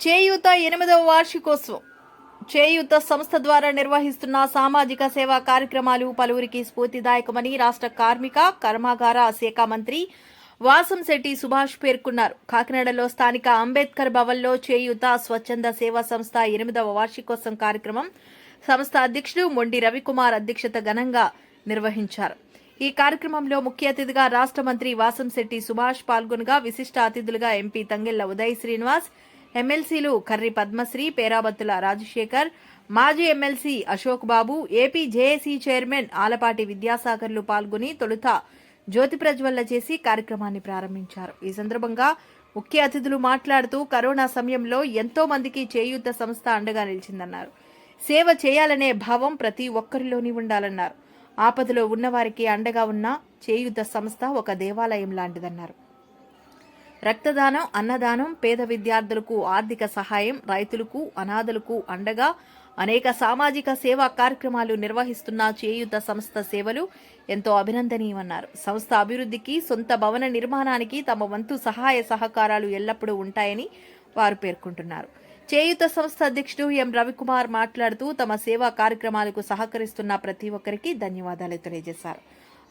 చేయూత ఎనిమిదవ వార్షికోత్సవం. చేయూత సంస్థ ద్వారా నిర్వహిస్తున్న సామాజిక సేవా కార్యక్రమాలు పలువురికి స్ఫూర్తిదాయకమని రాష్ట్ర కార్మిక కర్మాగార శాఖ మంత్రి వాసంశెట్టి సుభాష్ పేర్కొన్నారు. కాకినాడలో స్థానిక అంబేద్కర్ భవన్లో చేయూత స్వచ్ఛంద సేవా సంస్థ ఎనిమిదవ వార్షికోత్సవం కార్యక్రమం సంస్థ అధ్యక్షుడు మొండి రవికుమార్ అధ్యక్షత ఘనంగా నిర్వహించారు. ఈ కార్యక్రమంలో ముఖ్య అతిథిగా రాష్ట్ర మంత్రి వాసంశెట్టి సుభాష్ పాల్గొనగా విశిష్ట అతిథులుగా ఎంపీ తంగెళ్ళ ఉదయ్ శ్రీనివాస్ ఎమ్మెల్సీలు కర్రి పద్మశ్రీ పేరాబత్తుల రాజశేఖర్ మాజీ MLC Ashok Babu AP JAC chairman Alapati విద్యాసాగర్లు పాల్గొని తొలుత జ్యోతి ప్రజ్వల్ల చేసి కార్యక్రమాన్ని ప్రారంభించారు. ఈ సందర్భంగా ముఖ్య అతిథులు మాట్లాడుతూ కరోనా సమయంలో ఎంతో మందికి చేయూత సంస్థ అండగా నిలిచిందన్నారు. సేవ చేయాలనే భావం ప్రతి ఒక్కరిలోని ఉండాలన్నారు. ఆపదలో ఉన్నవారికి అండగా ఉన్న చేయూత సంస్థ ఒక దేవాలయం లాంటిదన్నారు. రక్తదానం అన్నదానం పేద విద్యార్థులకు ఆర్థిక సహాయం రైతులకు అనాథలకు అండగా అనేక సామాజిక సేవా కార్యక్రమాలు నిర్వహిస్తున్న చేయూత సంస్థ సేవలు ఎంతో అభినందనీయమన్నారు. సంస్థ అభివృద్ధికి సొంత భవన నిర్మాణానికి తమ వంతు సహాయ సహకారాలు ఎల్లప్పుడూ ఉంటాయని వారు పేర్కొంటున్నారు. చేయూత సంస్థ అధ్యక్షుడు ఎం. రవికుమార్ మాట్లాడుతూ తమ సేవా కార్యక్రమాలకు సహకరిస్తున్న ప్రతి ఒక్కరికి ధన్యవాదాలు తెలియజేశారు.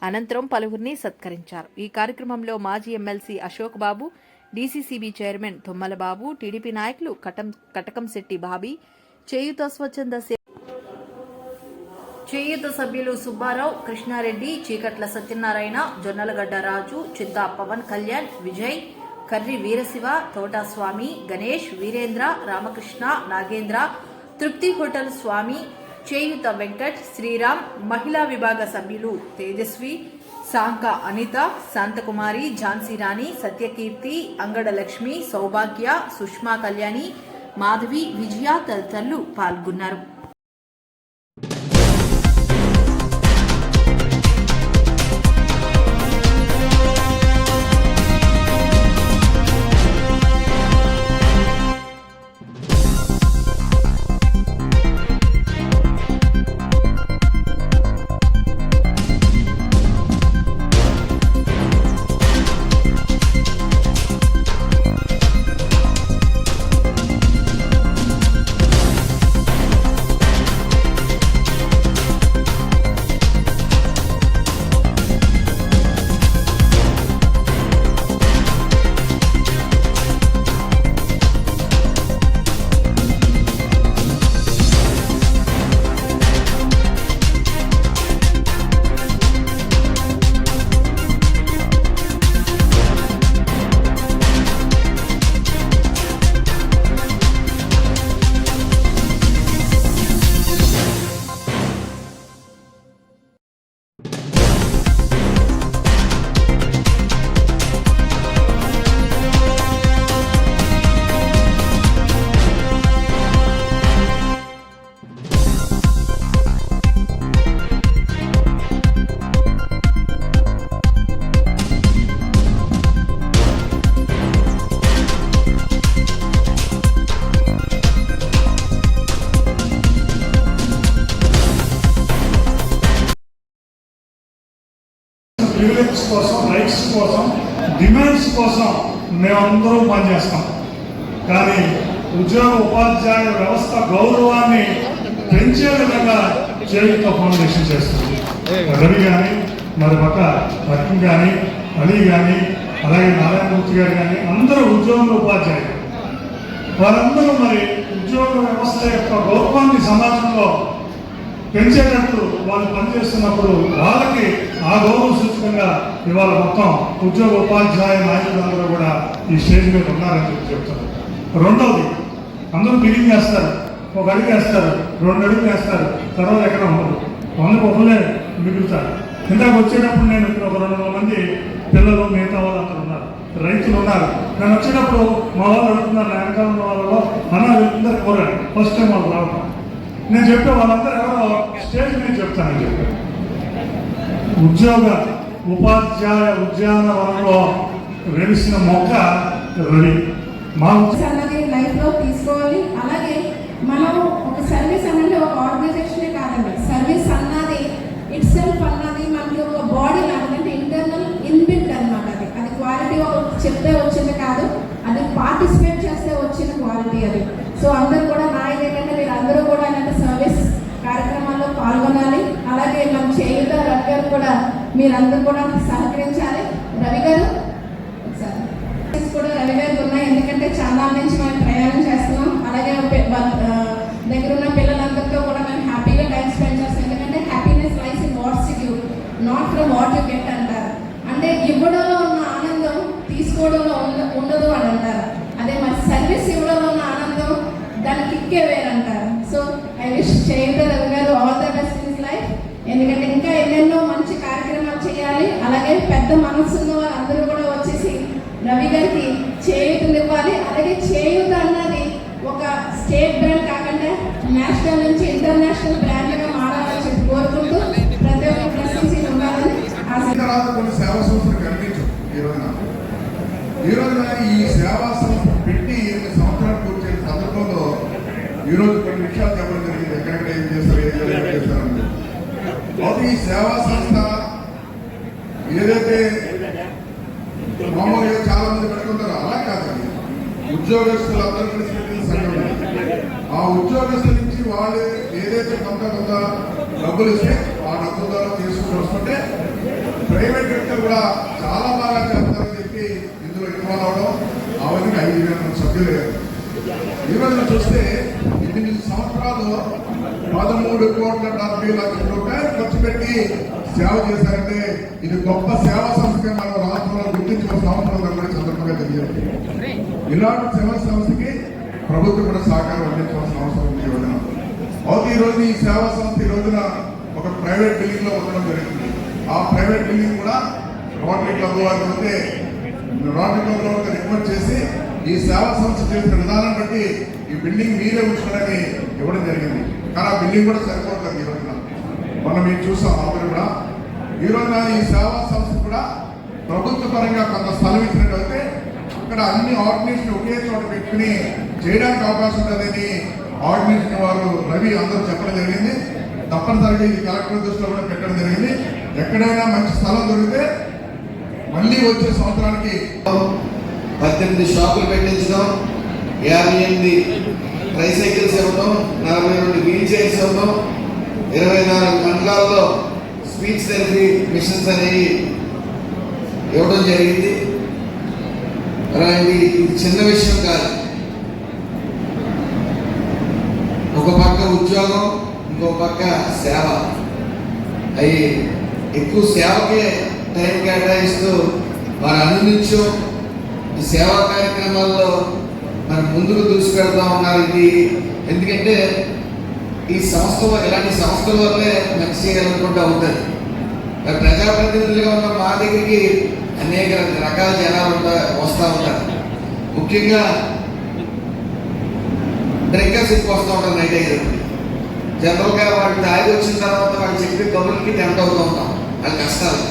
అనంతరం పలువురిని సత్కరించారు. ఈ కార్యక్రమంలో మాజీ MLC Ashok Babu DCCB chairman Tummalababu TDP నాయకులు కటం కటకంశెట్టి బాబీ చేయూత స్వచ్ఛంద సే చేయూత సభ్యులు సుబ్బారావు కృష్ణారెడ్డి చీకట్ల సత్యనారాయణ జొన్నలగడ్డ రాజు చిత్తా పవన్ కళ్యాణ్ విజయ్ కర్రి వీరశివ తోటాస్వామి గణేష్ వీరేంద్ర రామకృష్ణ నాగేంద్ర తృప్తి హోటల్ స్వామి చేయుత వెంకట్ శ్రీరామ్ మహిళా విభాగ సభ్యులు తేజస్వి సాంక అనిత శాంతకుమారి ఝాన్సీ రాణి సత్యకీర్తి అంగడ లక్ష్మి సౌభాగ్య సుష్మా కళ్యాణి మాధవి విజయ తదితరులు పాల్గొన్నారు. ప్రివిలేజ్ కోసం రైట్స్ కోసం డిమాండ్స్ కోసం మేమందరం పనిచేస్తాం. కానీ ఉద్యోగ ఉపాధ్యాయ వ్యవస్థ గౌరవాన్ని పెంచే విధంగా చేయుత ఫౌండేషన్ చేస్తుంది. రవి కానీ మరి పక్క రత్న కానీ అలీ కానీ అలాగే నారాయణమూర్తి గారు కానీ అందరూ ఉద్యోగ ఉపాధ్యాయులు. వారందరూ మరి ఉద్యోగ వ్యవస్థ యొక్క గౌరవాన్ని సమాజంలో పెంచేటట్టు వాళ్ళు పనిచేస్తున్నప్పుడు వాళ్ళకి ఆ గౌరవ సూచకంగా ఇవాళ మొత్తం ఉద్యోగ ఉపాధ్యాయ నాయకులందరూ కూడా ఈ స్టేజ్ మీద ఉన్నారని చెప్పి చెప్తారు రెండవది అందరూ బిగింగ్ చేస్తారు ఒక అడుగు వేస్తారు రెండు అడుగులు వేస్తారు తర్వాత ఎక్కడ ఉండదు. వందకు ఒకలే మిగులుతారు. ఇందాక వచ్చేటప్పుడు నేను ఒక రెండు వందల మంది పిల్లలు మిగతా వాళ్ళు అందరూ ఉన్నారు. రైతులు ఉన్నారు. నేను వచ్చేటప్పుడు మా వాళ్ళు అడుగుతున్నారు నా వెనకాల ఉన్న వాళ్ళలో అన్న వీళ్ళందరూ కోరాడు ఫస్ట్ టైం వాళ్ళు రావటం. నేను చెప్పే వాళ్ళందరూ ఎవరో స్టేజ్ మీద చెప్తానని చెప్పారు. ఉద్యోగ ఉపాధ్యాయ ఉద్యానవనంలో వెలిసిన మొక్క రెడీ. మా అలాగే లైఫ్లో తీసుకోవాలి. అలాగే మనం ఒక సర్వీస్ అనేది ఒక ఆర్గనైజేషనే కాదండి. సర్వీస్ అన్నది ఇట్ సెల్ఫ్ అన్నది మనకి ఒక బాడీ లాంటి ఇంటర్నల్ ఇన్బిల్ట్ అనమాట అది. అది క్వాలిటీ చెప్తే వచ్చింది కాదు. అది పార్టిసిపేట్ చేస్తే వచ్చిన క్వాలిటీ అది. సో అందరూ కూడా నా ఏంటంటే మీరు అందరూ కూడా మీరందరూ కూడా సహకరించాలి. రవి గారు కూడా రవి గారికి ఉన్నాయి. ఎందుకంటే చాలా నుంచి మనం ప్రయాణం చేస్తున్నాం. అలాగే దగ్గర ఉన్న పిల్లలందరితో కూడా మేము హ్యాపీగా టైం స్పెండ్ చేస్తాం ఎందుకంటే happiness life in what's you not from what you get అంటారు. అంటే ఇవ్వడంలో ఉన్న ఆనందం తీసుకోవడంలో ఉండదు అని అంటారు. అదే మరి సర్వీస్ ఇవ్వడంలో ఉన్న ఆనందం దాని కిక్కే వేరంటారు. సో ఐ విష్ చేయండి Ravi garu. All the best in life ఎందుకంటే ఇంకా ఎన్నెన్నో మంచి కార్యక్రమాలు చేయాలి అలాగే పెద్ద మనసు ఉన్న వారు కూడా వచ్చేసి రవి గారికి చేయూతనివ్వాలి అలాగే చేయూత అన్నది ఒక స్టేట్ బ్రాండ్ కాకుండా నేషనల్ నుంచి ఇంటర్నేషనల్ బ్రాండ్గా మారాలని చెప్పి కోరుకుంటూ ప్రతి ఒక్క ప్రశంసి ఉండాలని ఆశ కొన్ని సేవా సంస్థలు కనిపించవు ఈరోజు రోజున. ఈ సేవా సంస్థ పెట్టి ఎనిమిది సంవత్సరాలు పూర్తయిన సందర్భంలో ఈరోజు కొన్ని విషయాలు చెప్పడం జరిగింది. ఎక్కడెక్కడ ఏం చేస్తారు ఏం చేస్తారు, ఈ సేవా సంస్థ ఏదైతే మామూలుగా చాలా మంది పెట్టుకుంటారో అలా కాదండి. ఉద్యోగస్తులందరూ కలిసి పెట్టిన సంఘం ఆ ఉద్యోగస్తుల నుంచి వాళ్ళు ఏదైతే కొంత కొంత డబ్బులు ఇస్తే ఆ డబ్బుల ద్వారా తీసుకుని వస్తుంటే ప్రైవేట్ వ్యక్తులు కూడా చాలా బాగా చేస్తారని చెప్పి ఇందులో ఇన్వాల్వ్ అవడం అవన్నీ ఐదు వేల మంది సభ్యులు ఈరోజు చూస్తే ఎనిమిది సంవత్సరాలు పదమూడు కోట్ల డెబ్బై లక్షల రూపాయలు ఖర్చు పెట్టి సేవ చేశారంటే ఇది గొప్ప సేవా సంస్థగా మనం రాష్ట్రంలో గుర్తించుకున్న సంవత్సరం కూడా సందర్భంగా తెలియదు ఇలాంటి సేవా సంస్థకి ప్రభుత్వం కూడా సహకారం అందించవలసిన అవసరం ఉంది ఈ రోజున. ఈరోజు ఈ సేవా సంస్థ ఈ రోజున ఒక ప్రైవేట్ బిల్డింగ్లో ఉండడం జరిగింది. ఆ ప్రైవేట్ బిల్డింగ్ కూడా రోటరీ క్లబ్ వారికి అయితే రోటరీ క్లబ్లో రికమెండ్ చేసి ఈ సేవా సంస్థ చేసిన విధానం ఈ బిల్డింగ్ మీరే ఉంచుకోవడానికి ఇవ్వడం జరిగింది. కానీ ఆ బిల్డింగ్ కూడా సరిపోతుంది ఈ రోజున. మనం మేము చూసాం అందరూ కూడా. ఈ రోజున ఈ సేవా సంస్థ కూడా ప్రభుత్వ పరంగా కొంత స్థలం ఇచ్చినట్లయితే అక్కడ అన్ని ఆర్గనైజేషన్ ఒకే చోట పెట్టుకుని చేయడానికి అవకాశం ఉంటుందని ఆర్డినేషన్ వారు రవి అందరూ చెప్పడం జరిగింది. తప్పనిసరిగా ఇది కలెక్టర్ దృష్టిలో కూడా పెట్టడం జరిగింది. ఎక్కడైనా మంచి స్థలం దొరికితే మళ్ళీ వచ్చే సంవత్సరానికి పద్దెనిమిది షాపులు పెట్టించడం యాభై ఎనిమిది ట్రైసైకిల్స్ ఇవ్వడం నలభై రెండు వీల్ చైర్స్ ఇవ్వడం ఇరవై నాలుగు మండలాల్లో స్పీచ్ థెరపీ మిషన్స్ అనేవి ఇవ్వడం జరిగింది. అలాంటి ఇది చిన్న విషయం కాదు. ఒక పక్క ఉద్యోగం ఇంకో పక్క సేవ. అవి ఎక్కువ సేవకే టైం కేటాయిస్తూ వారు అనునిత్యం ఈ సేవా కార్యక్రమాల్లో మనం ముందుకు దూసుకెళ్తా ఉన్నారు ఇది. ఎందుకంటే ఈ సంస్థ ఇలాంటి సంస్థల వల్లే మంచి చేయాలనుకుంటా ఉంటుంది. ప్రజాప్రతినిధులుగా ఉన్న మా దగ్గరికి అనేక రకాల జనాలు వస్తూ ఉంటారు. ముఖ్యంగా డ్రింకర్స్ ఎక్కువ వస్తూ ఉంటారు నైట్ అయ్యేది. జనరల్గా వాళ్ళు తాగి వచ్చిన తర్వాత వాళ్ళు చెప్పే కబుర్లకి టెంప్ట్ అవుతూ ఉంటాం. వాళ్ళ కష్టాలు.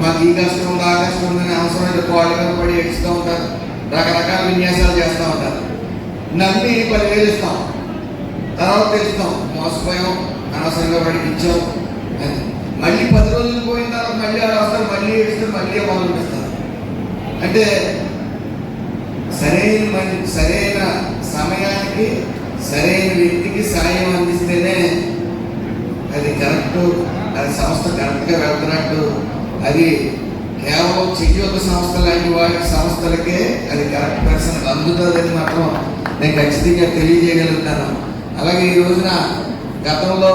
మాకు ఈ కష్టం ఉంది ఆ కష్టం ఉందని అవసరమైన క్వాలిటీ కనపడి పడి ఉంటారు. రకరకాల విన్యాసాలు చేస్తూ ఉంటారు. నమ్మి పదివేలు ఇస్తాం. తర్వాత తెలుస్తాం మోసపోయాం అనవసరంగా వాడికి ఇచ్చాం అని. మళ్ళీ పది రోజులు పోయిన తర్వాత మళ్ళీ ఆడ వస్తారు మళ్ళీ ఏడుస్తారు మళ్ళీ మొదలు అంటే సరైన మని సరైన సమయానికి సరైన వ్యక్తికి సాయం అందిస్తేనే అది కరెక్ట్ అది సంస్థ కరెక్ట్గా వెళ్తున్నట్టు అది కేవలం చెయ్యొక సంస్థ లాంటి వాటి సంస్థలకే అది కరెక్ట్ పర్సన్ అందుతుందని మాత్రం నేను ఖచ్చితంగా తెలియజేయగలుగుతాను. అలాగే ఈ రోజున గతంలో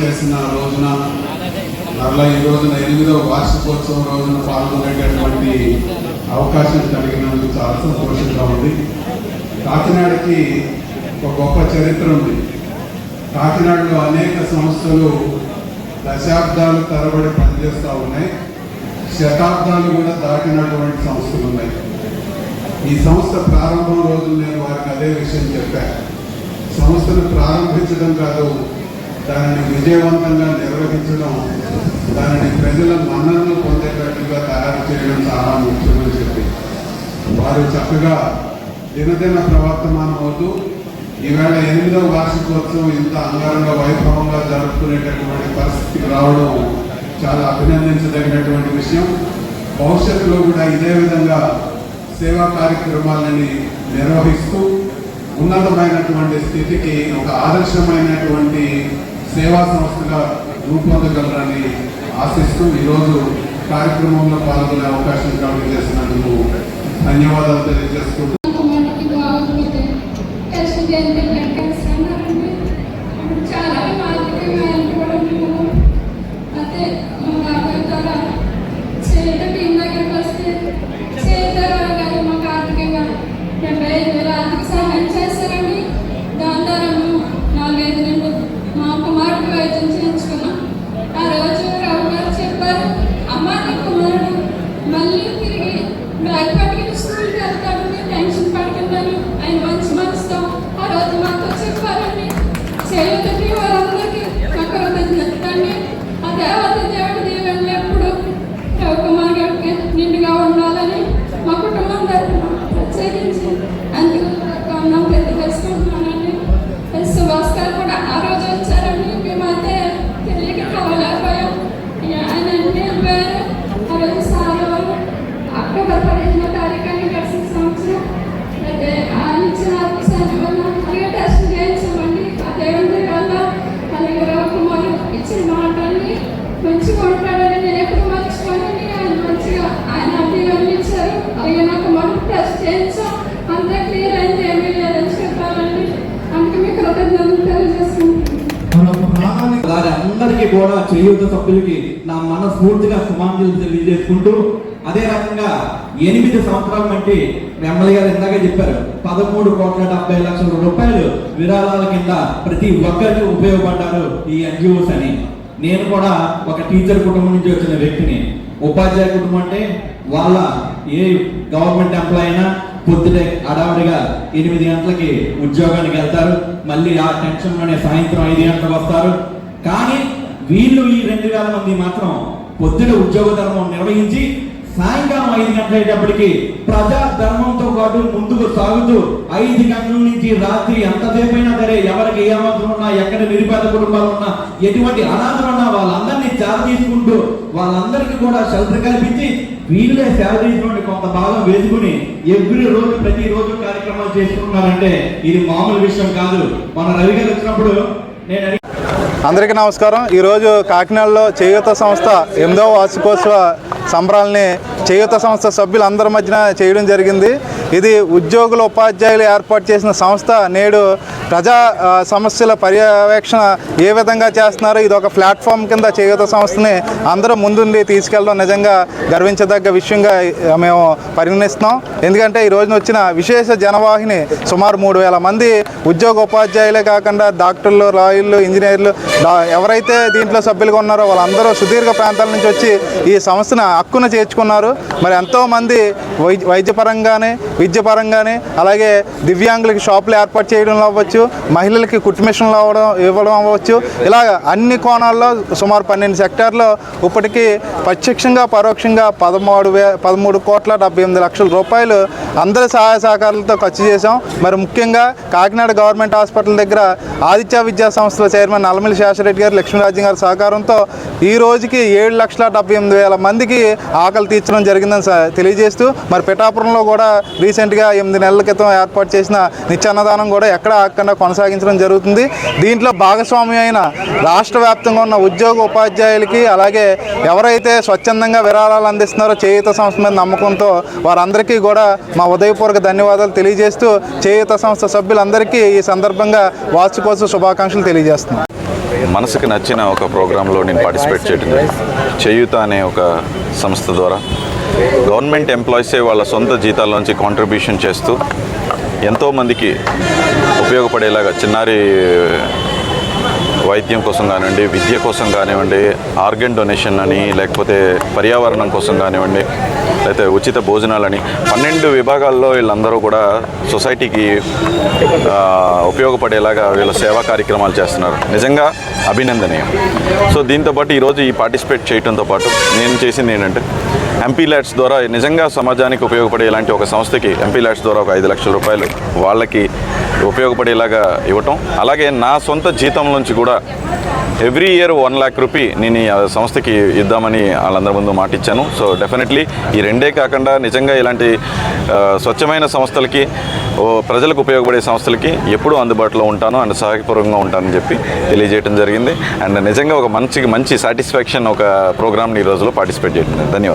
చేసిన రోజున మరలా ఈ రోజున ఎనిమిదవ వార్షికోత్సవం రోజున పాల్గొనేటటువంటి అవకాశం కలిగినందుకు చాలా సంతోషంగా ఉంది. కాకినాడకి ఒక గొప్ప చరిత్ర ఉంది. కాకినాడలో అనేక సంస్థలు దశాబ్దాలు తరబడి పనిచేస్తూ ఉన్నాయి. శతాబ్దాలు కూడా దాటినటువంటి సంస్థలు ఉన్నాయి. ఈ సంస్థ ప్రారంభం రోజు నేను వారికి అదే విషయం చెప్పాను సంస్థను ప్రారంభించడం కాదు దానిని విజయవంతంగా నిర్వహించడం దానిని ప్రజల మన్ననలు పొందేటట్లుగా తయారు చేయడం చాలా ముఖ్యమని చెప్పి. వారు చక్కగా దినదిన ప్రవర్తమానం అవుతూ ఈవేళ ఎనిమిదవ వార్షికోత్సవం ఇంత అంగారంగా వైభవంగా జరుపుకునేటటువంటి పరిస్థితికి రావడం చాలా అభినందించదగినటువంటి విషయం. భవిష్యత్తులో కూడా ఇదే విధంగా సేవా కార్యక్రమాలని నిర్వహిస్తూ ఉన్నతమైనటువంటి స్థితికి ఒక ఆదర్శమైనటువంటి సేవా సంస్థగా రూపొందగలరని ఆశిస్తూ ఈరోజు కార్యక్రమంలో పాల్గొనే అవకాశం కలిగజేసినందుకు ధన్యవాదాలు తెలియజేసుకుంటూ రవికుమార్ ఇచ్చిన మాటల్ని మంచిగా మాట్లాడాలి నేను ఎప్పుడు మర్చిపోయి ఆయన మంచిగా ఆయన అభివృద్ధి ఇచ్చారు అలాగే నాకు మనం టెస్ట్ చేయించాం అంతా క్లియర్ అయింది ఏమీ లేదని చెప్పాలండి. అందుకే మీకు కృతజ్ఞతలు తెలియజేసుకుంటున్నాను వారి అందరికీ కూడా చేయూత సభ్యులకి నా మనస్ఫూర్తిగా శుభాంజలు తెలియజేసుకుంటూ అదే రకంగా ఎనిమిది సంవత్సరాల బట్టి ఎమ్మెల్యే గారు ఇందాక చెప్పారు పదమూడు కోట్ల డెబ్బై లక్షల రూపాయలు విరాళాల కింద ప్రతి ఒక్కరికి ఉపయోగపడ్డారు ఈ ఎన్జిఓస్ అని. నేను కూడా ఒక టీచర్ కుటుంబం నుంచి వచ్చిన వ్యక్తిని. ఉపాధ్యాయ కుటుంబం అంటే వాళ్ళ ఏ గవర్నమెంట్ ఎంప్లాయ్ అయినా పొద్దుటే అడావిడిగా ఎనిమిది గంటలకి ఉద్యోగానికి వెళ్తారు. మళ్ళీ ఆ టెన్షన్లోనే సాయంత్రం ఐదు గంటలకు వస్తారు. కానీ వీళ్ళు ఈ రెండు వేల మంది మాత్రం పొద్దున ఉద్యోగ ధర్మం నిర్వహించి సాయంకాలం ఐదు గంటలైనప్పటికీ ప్రజా ధర్మ పాటు ముందుకు సాగుతూ ఐదు గంటల నుంచి రాత్రి ఎంతసేపైనా సరే ఎవరికి ఏ అవసరం ఉన్నా ఎక్కడ నిరుపేద కుటుంబాలు ఉన్నా ఎటువంటి అనాథలు ఉన్నా వాళ్ళందరినీ చేర తీసుకుంటూ వాళ్ళందరికీ కూడా షెల్టర్ కల్పించి వీళ్ళే సేవ చేసినటువంటి కొంత భాగం వేసుకుని ఎవ్రీ రోజు ప్రతి రోజు కార్యక్రమాలు చేసుకుంటున్నారంటే ఇది మామూలు విషయం కాదు. మన రవి గారు వచ్చినప్పుడు నేను అందరికీ నమస్కారం. ఈరోజు కాకినాడలో చేయూత సంస్థ ఎనిమిదవ వార్షికోత్సవ సంబరాలని చేయూత సంస్థ సభ్యులందరి మధ్యన చేయడం జరిగింది. ఇది ఉద్యోగుల ఉపాధ్యాయులు ఏర్పాటు చేసిన సంస్థ. నేడు ప్రజా సమస్యల పర్యవేక్షణ ఏ విధంగా చేస్తున్నారో ఇది ఒక ప్లాట్ఫామ్ కింద చేయూత సంస్థని అందరూ ముందుండి తీసుకెళ్ళడం నిజంగా గర్వించదగ్గ విషయంగా మేము పరిగణిస్తున్నాం. ఎందుకంటే ఈ రోజున వచ్చిన విశేష జనవాహిని సుమారు మూడు వేల మంది ఉద్యోగ ఉపాధ్యాయులే కాకుండా డాక్టర్లు లాయర్లు ఇంజనీర్లు ఎవరైతే దీంట్లో సభ్యులుగా ఉన్నారో వాళ్ళందరూ సుదీర్ఘ ప్రాంతాల నుంచి వచ్చి ఈ సంస్థను హక్కున చేర్చుకున్నారు. మరి ఎంతోమంది వైద్య వైద్యపరంగానే విద్యపరంగానే అలాగే దివ్యాంగులకి షాపులు ఏర్పాటు చేయడం అవ్వచ్చు మహిళలకి కుట్టు మిషన్లు అవ్వడం ఇవ్వడం అవ్వచ్చు. ఇలాగ అన్ని కోణాల్లో సుమారు పన్నెండు సెక్టార్లో ఇప్పటికీ ప్రత్యక్షంగా పరోక్షంగా పదమూడు వే పదమూడు కోట్ల డెబ్బై ఎనిమిది లక్షల రూపాయలు అందరి సహాయ సహకారాలతో ఖర్చు చేశాం. మరి ముఖ్యంగా కాకినాడ గవర్నమెంట్ హాస్పిటల్ దగ్గర ఆదిత్య విద్యా సంస్థల చైర్మన్ నల్లమిల్లి శేషరెడ్డి గారు లక్ష్మీరాజ్యం గారి సహకారంతో ఈ రోజుకి ఏడు లక్షల డెబ్బై ఎనిమిది వేల మందికి ఆకలి తీర్చడం జరిగిందని తెలియజేస్తూ మరి పిఠాపురంలో కూడా రీసెంట్గా ఎనిమిది నెలల క్రితం ఏర్పాటు చేసిన నిత్యాన్నదానం కూడా ఎక్కడ ఆగకుండా కొనసాగించడం జరుగుతుంది. దీంట్లో భాగస్వామి అయిన రాష్ట్ర వ్యాప్తంగా ఉన్న ఉద్యోగ ఉపాధ్యాయులకి అలాగే ఎవరైతే స్వచ్ఛందంగా విరాళాలు అందిస్తున్నారో చేయుత సంస్థ మీద నమ్మకంతో వారందరికీ కూడా మా ఉదయపూర్వక ధన్యవాదాలు తెలియజేస్తూ చేయుత సంస్థ సభ్యులందరికీ ఈ సందర్భంగా వార్షికోత్సవ శుభాకాంక్షలు తెలియజేస్తున్నాను మనసుకి నచ్చిన ఒక ప్రోగ్రాంలో నేను పార్టిసిపేట్ చేయడం చేయుత చేయూత అనే ఒక సంస్థ ద్వారా గవర్నమెంట్ ఎంప్లాయీసే వాళ్ళ సొంత జీతాల్లోంచి కాంట్రిబ్యూషన్ చేస్తూ ఎంతోమందికి ఉపయోగపడేలాగా చిన్నారి వైద్యం కోసం కానివ్వండి విద్య కోసం కానివ్వండి ఆర్గన్ డొనేషన్ అని లేకపోతే పర్యావరణం కోసం కానివ్వండి లేకపోతే ఉచిత భోజనాలని పన్నెండు విభాగాల్లో వీళ్ళందరూ కూడా సొసైటీకి ఉపయోగపడేలాగా వీళ్ళ సేవా కార్యక్రమాలు చేస్తున్నారు. నిజంగా అభినందనీయం. సో దీంతో పాటు ఈరోజు ఈ పార్టిసిపేట్ చేయడంతో పాటు నేను చేసింది ఏంటంటే ఎంపీ ల్యాడ్స్ ద్వారా నిజంగా సమాజానికి ఉపయోగపడే ఇలాంటి ఒక సంస్థకి ఎంపీ ల్యాడ్స్ ద్వారా ఒక ఐదు లక్షల రూపాయలు వాళ్ళకి ఉపయోగపడేలాగా ఇవ్వటం. అలాగే నా సొంత జీతం నుంచి కూడా every year one lakh rupee నేను ఈ సంస్థకి ఇద్దామని వాళ్ళందరి ముందు మాట ఇచ్చాను. సో డెఫినెట్లీ ఈ రెండే కాకుండా నిజంగా ఇలాంటి స్వచ్ఛమైన సంస్థలకి ఓ ప్రజలకు ఉపయోగపడే సంస్థలకి ఎప్పుడూ అందుబాటులో ఉంటాను అండ్ సహాయపూర్వకంగా ఉంటానని చెప్పి తెలియజేయడం జరిగింది. అండ్ నిజంగా ఒక మంచి మంచి సాటిస్ఫాక్షన్ ఒక ప్రోగ్రామ్ని ఈ రోజులో పార్టిసిపేట్ చేయడం ధన్యవాదాలు.